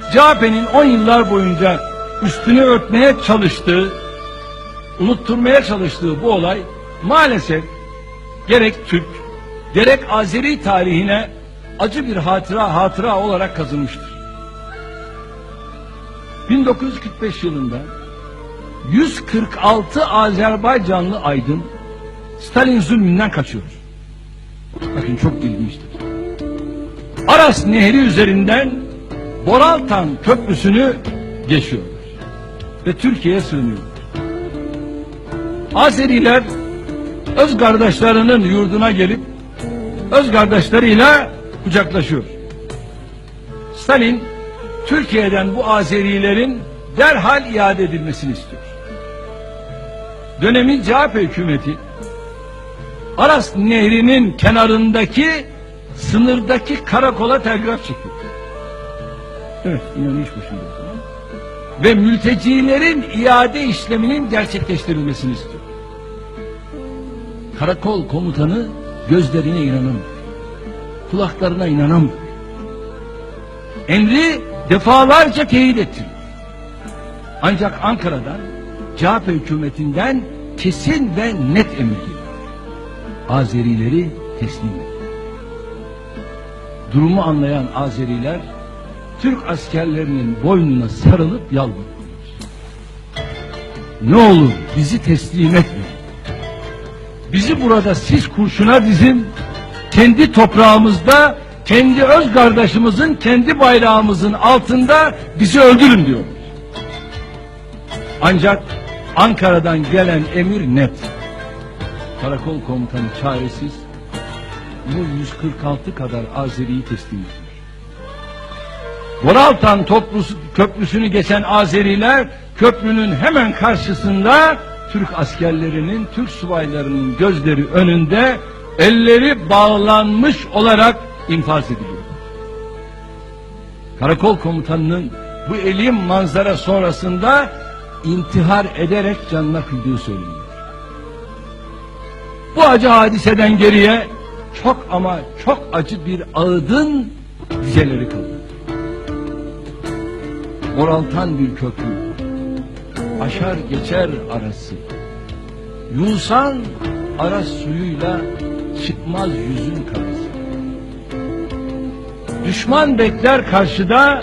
CHP'nin 10 yıllar boyunca üstünü örtmeye çalıştığı, unutturmaya çalıştığı bu olay maalesef gerek Türk, gerek Azeri tarihine acı bir hatıra hatıra olarak kazınmıştır. 1945 yılında 146 Azerbaycanlı aydın Stalin zulmünden kaçıyor. Bakın çok ilginçtir. Aras Nehri üzerinden Boraltan Köprüsü'nü geçiyorlar. Ve Türkiye'ye sığınıyorlar. Azeriler öz kardeşlerinin yurduna gelip öz kardeşleriyle kucaklaşıyor. Stalin Türkiye'den bu Azerilerin derhal iade edilmesini istiyor. Dönemin CHP hükümeti Aras Nehri'nin kenarındaki sınırdaki karakola telgraf çekiyor. Evet, tamam mı? Ve mültecilerin iade işleminin gerçekleştirilmesini istiyor. Karakol komutanı gözlerine inanamıyor. Kulaklarına inanamıyor. Emri defalarca teyit ettiriyor. Ancak Ankara'dan CHP hükümetinden kesin ve net emir geliyor. Azerileri teslim et. Durumu anlayan Azeriler Türk askerlerinin boynuna sarılıp yalvarıyor. Ne olur bizi teslim etmeyin. Bizi burada siz kurşuna dizin, kendi toprağımızda, kendi öz kardeşimizin, kendi bayrağımızın altında bizi öldürün diyor. Ancak Ankara'dan gelen emir net. Karakol komutanı çaresiz bu 146 kadar Azeri'yi teslim etmiş. Voraltan toplusu, köprüsünü geçen Azeriler köprünün hemen karşısında Türk askerlerinin, Türk subaylarının gözleri önünde elleri bağlanmış olarak infaz ediliyor. Karakol komutanının bu elim manzara sonrasında intihar ederek canına kıydığı söyleniyor. Bu acı hadiseden geriye çok ama çok acı bir ağıdın dizeleri kaldı. Moraltan bir köprü, aşar geçer arası. Yusan aras suyuyla çıkmaz yüzün karası. Düşman bekler karşıda,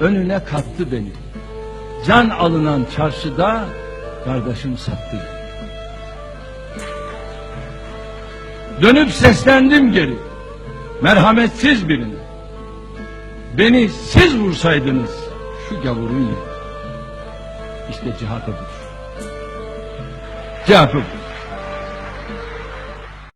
önüne kattı beni. Can alınan çarşıda, kardeşim sattı. Dönüp seslendim geri, merhametsiz birine. Beni siz vursaydınız, şu gavurun yeri. İşte cihat budur. Cevabı bu.